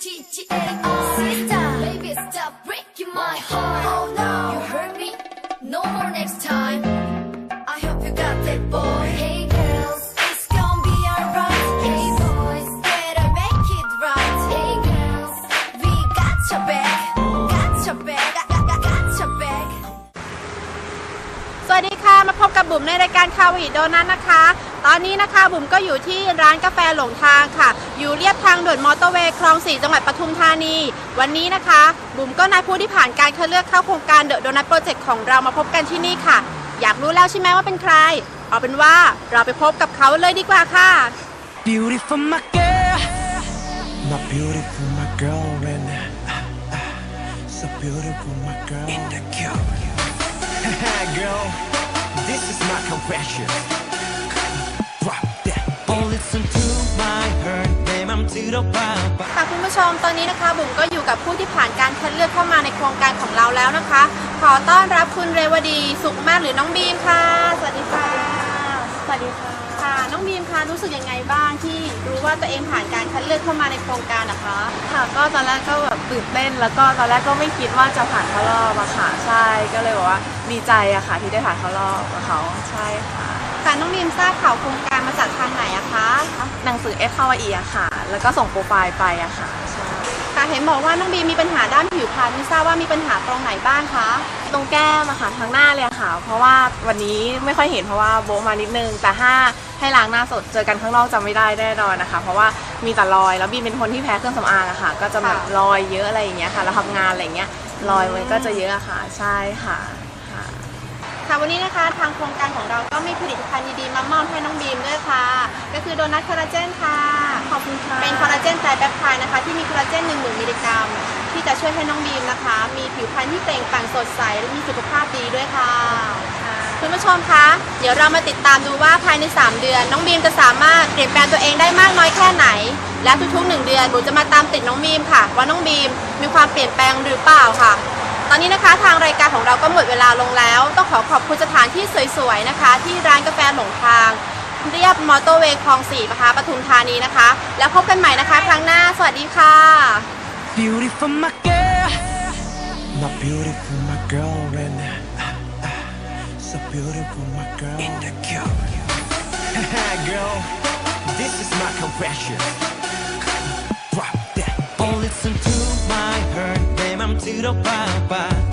G G A R. Sister, baby, stop breaking my heart. Oh no, you hurt me. No more next time. I hope you got that boy. บกับบุ๋มในรายการคาวิโดนัทนะคะ ตอนนี้นะคะบุ๋มก็อยู่ที่ร้านกาแฟหลงทางค่ะ อยู่เรียบทางด่วนมอเตอร์เวย์คลองสี่จังหวัดปทุมธานี วันนี้นะคะ บุ๋มก็นายผู้ที่ผ่านการคัดเลือกเข้าโครงการเดอะโดนัทโปรเจกต์ของเรามาพบกันที่นี่ค่ะ อยากรู้แล้วใช่ไหมว่าเป็นใคร เอาเป็นว่าเราไปพบกับเขาเลยดีกว่าค่ะ Beautiful my girl My beautiful my girl and uh, uh, So beautiful my girl In the cube Girl This is my confession. Drop that. Oh, listen to my heart. ค่ะคุณผู้ชมตอนนี้นะคะบุ๋มก็อยู่กับผู้ที่ผ่านการคัดเลือกเข้ามาในโครงการของเราแล้วนะคะ ขอต้อนรับคุณเรวดีสุขมากหรือน้องบีมค่ะ สวัสดีค่ะ สวัสดีค่ะ ค่ะ น้องบีมคะรู้สึกยังไงบ้างที่รู้ว่าตัวเองผ่านการคัดเลือกเข้ามาในโครงการนะคะค่ะก็ตอนแรกก็แบบตื่นเต้น แล้วก็ตอนแรกก็ไม่คิดว่าจะผ่านเข้ารอบอะค่ะใช่ก็เลยบอกว่าดีใจอะค่ะที่ได้ผ่านเข้ารอบกับเขาใช่ค่ะค่ะน้องบีมทราบข่าวโครงการมาจากทางไหนอะคะหนังสือเอสคาวาอีอะค่ะ แล้วก็ส่งโปรไฟล์ไปอะค่ะใช่ค่ะเห็นบอกว่าน้องบีมมีปัญหาด้านผิวพรรณไม่ทราบว่ามีปัญหาตรงไหนบ้างคะ ตรงแก้มอะค่ะทั้งหน้าเลยอะค่ะ เพราะว่าวันนี้ไม่ค่อยเห็นเพราะว่าโบะมานิดนึง แต่ถ้าให้ล้างหน้าสดเจอกันข้างนอกจะไม่ได้แน่นอนนะคะ เพราะว่ามีแต่รอยแล้วบีมเป็นคนที่แพ้เครื่องสำอางอะค่ะ ก็จะแบบรอยเยอะอะไรอย่างเงี้ยค่ะแล้วทำงานอะไรอย่างเงี้ยรอยมันก็จะเยอะอะค่ะ ใช่ค่ะค่ะ ค่ะวันนี้นะคะทางโครงการของเราก็มีผลิตภัณฑ์ดีๆมามอบให้น้องบีมด้วยค่ะ ก็คือโดนัทคอลลาเจนค่ะ ขอบคุณค่ะ เป็นคอลลาเจนไตรแปปไทด์นะคะที่มีคอลลา ช่วยให้น้องบีมนะคะ มีผิวพรรณที่เปล่งปลั่งสดใสและมีสุขภาพดีด้วยค่ะ คุณผู้ชมคะ เดี๋ยวเรามาติดตามดูว่าภายใน 3 เดือน น้องบีมจะสามารถเปลี่ยนแปลงตัวเองได้มากน้อยแค่ไหน และทุกๆ 1 เดือนบุจะมาตามติดน้องบีมค่ะ ว่าน้องบีมมีความเปลี่ยนแปลงหรือเปล่าค่ะ ตอนนี้นะคะทางรายการของเราก็หมดเวลาลงแล้ว ต้องขอขอบคุณสถานที่สวยๆนะคะ ที่ร้านกาแฟหลงทางเรียบมอเตอร์เวย์คลองสี่นะคะปทุมธานีนะคะ แล้วพบกันใหม่นะคะ ครั้งหน้า สวัสดีค่ะ beautiful, my girl. My beautiful, my girl, and uh, uh, so beautiful, my girl. In the cube. girl, this is my confession. Drop that. Oh, listen to my heart, babe, I'm bye-bye.